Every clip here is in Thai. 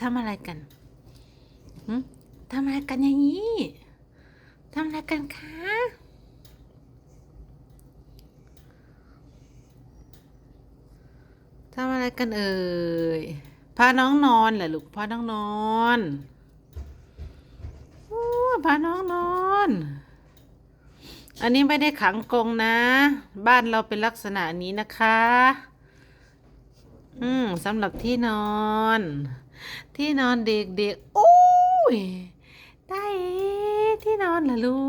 ทำอะไรกันทำอะไรกันอย่างนี้ทำอะไรกันคะทำอะไรกันเอ่ยพาน้องนอนเหรอลูกพาน้องนอนโอ้พาน้องนอน อันนี้ไม่ได้ขังกรงนะ บ้านเราเป็นลักษณะนี้นะคะ อืมสำหรับที่นอน ที่นอนเด็กๆโอ้ยได้ที่นอนเหรอลู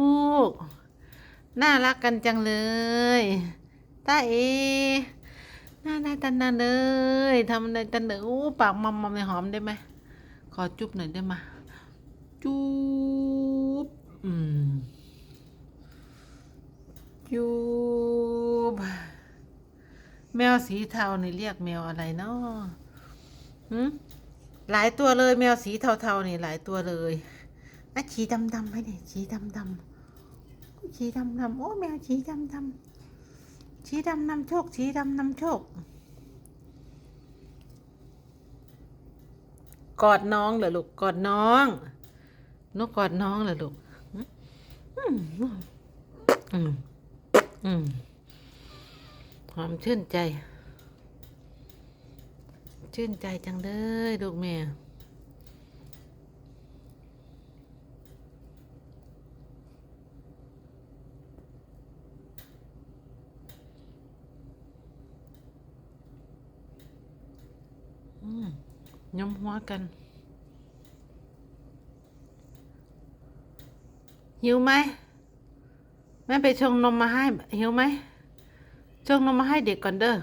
ก น่ารักกันจังเลยตาเอน่าได้ตันนาเลยทำอะไรตันเนอโอ้ปากมัมมัมในหอมได้ไหมขอจุ๊บหน่อยได้ไหมจุ๊บอืมจุ๊บแมวสีเทานี่เรียกแมวอะไรเนาะหืม หลายตัวเลยแมวสีเทาๆนี่หลายตัวเลยอะสีดำๆให้ดิสีดำๆสีดำๆโอ้แมวสีดำๆสีดำนำโชคสีดำนำโชค กอดน้องเหรอลูกกอดน้องนกกอดน้องเหรอลูกหืมอืมอืมอืมหอมชื่นใจ ชื่นใจจังเลยลูกแม่อืมหัวกัน หิวไหมแม่ไปชงนมมาให้หิวไหมชงนมมาให้เด็กก่อนเด้อ